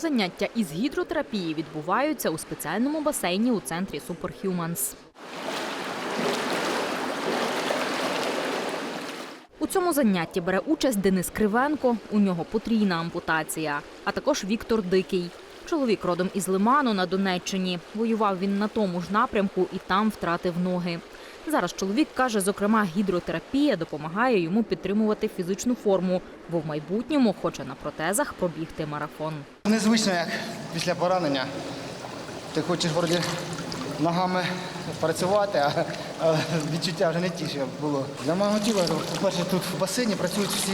Заняття із гідротерапії відбуваються у спеціальному басейні у центрі Superhumans. У цьому занятті бере участь Денис Кривенко. У нього потрійна ампутація, а також Віктор Дикий. Чоловік родом із Лиману на Донеччині. Воював він на тому ж напрямку і там втратив ноги. Зараз чоловік каже, зокрема, гідротерапія допомагає йому підтримувати фізичну форму, бо в майбутньому хоче на протезах пробігти марафон. Незвично, як після поранення. Ти хочеш вроді ногами працювати, а, відчуття вже не ті, що було. Для мого тіла, по-перше, тут в басейні працюють всі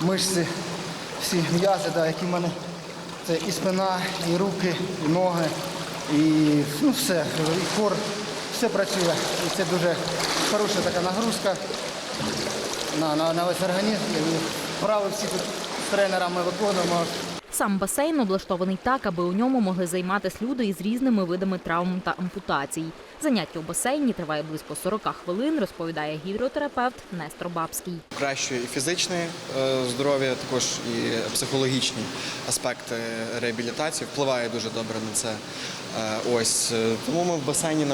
мишці, всі м'язи, які в мене. Це і спина, і руки, і ноги, і ну, все, і кор, все працює. І це дуже хороша така нагрузка на, на, на весь організм. Вправи всі тут з тренерами виконуємо. Сам басейн облаштований так, аби у ньому могли займатися люди із різними видами травм та ампутацій. Заняття у басейні триває близько 40 хвилин, розповідає гідротерапевт Нестор Бабський. Покращує і фізичне е, здоров'я, також і психологічні аспекти реабілітації. Впливає дуже добре на це. Е, Ось е, тому ми в басейні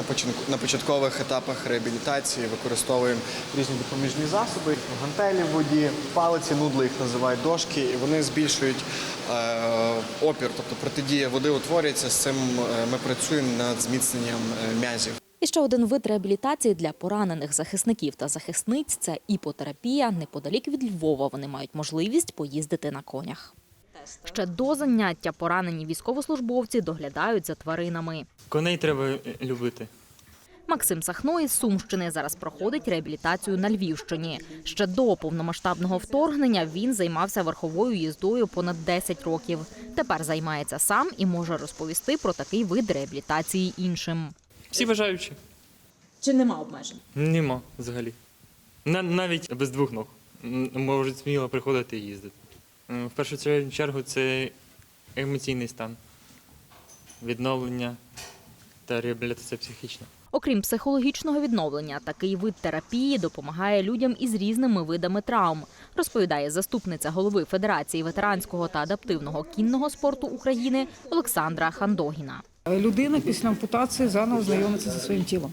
на початкових етапах реабілітації використовуємо різні допоміжні засоби, гантелі в воді, палиці, нудли їх називають дошки, і вони збільшують опір, тобто протидія води утворюється. З цим ми працюємо над зміцненням м'язів. І ще один вид реабілітації для поранених захисників та захисниць це іпотерапія. Неподалік від Львова вони мають можливість поїздити на конях. Ще до заняття поранені військовослужбовці доглядають за тваринами. Коней треба е, любити. Максим Сахно із Сумщини зараз проходить реабілітацію на Львівщині. Ще до повномасштабного вторгнення він займався верховою їздою понад 10 років. Тепер займається сам і може розповісти про такий вид реабілітації іншим. Всі бажаючі. Чи нема обмежень? Нема взагалі. На- навіть без двох ног М, можуть сміло приходити і їздити. М, В першу чер- чергу це емоційний стан, відновлення та реабілітація психічна. Окрім психологічного відновлення, такий вид терапії допомагає людям із різними видами травм, розповідає заступниця голови Федерації ветеранського та адаптивного кінного спорту України Олександра Хандогіна. Людина після ампутації заново знайомиться зі своїм тілом.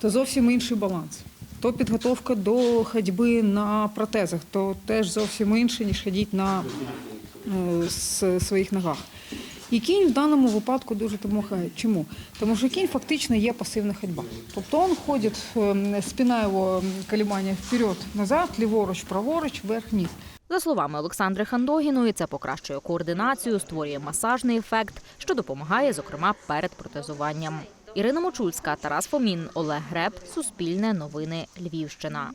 То зовсім інший баланс. То підготовка до ходьби на протезах, то теж зовсім інше, ніж ходіть на е, своїх ногах. І кінь в даному випадку дуже допомагає. Чому? Тому що кінь фактично є пасивна ходьба. Тобто він ходить, е, спина його колебання вперед, назад, ліворуч, праворуч, вверх-вниз. За словами Олександри Хандогіної, це покращує координацію, створює масажний ефект, що допомагає, зокрема, перед протезуванням. Ірина Мочульська, Тарас Фомін, Олег Греб, Суспільне новини, Львівщина.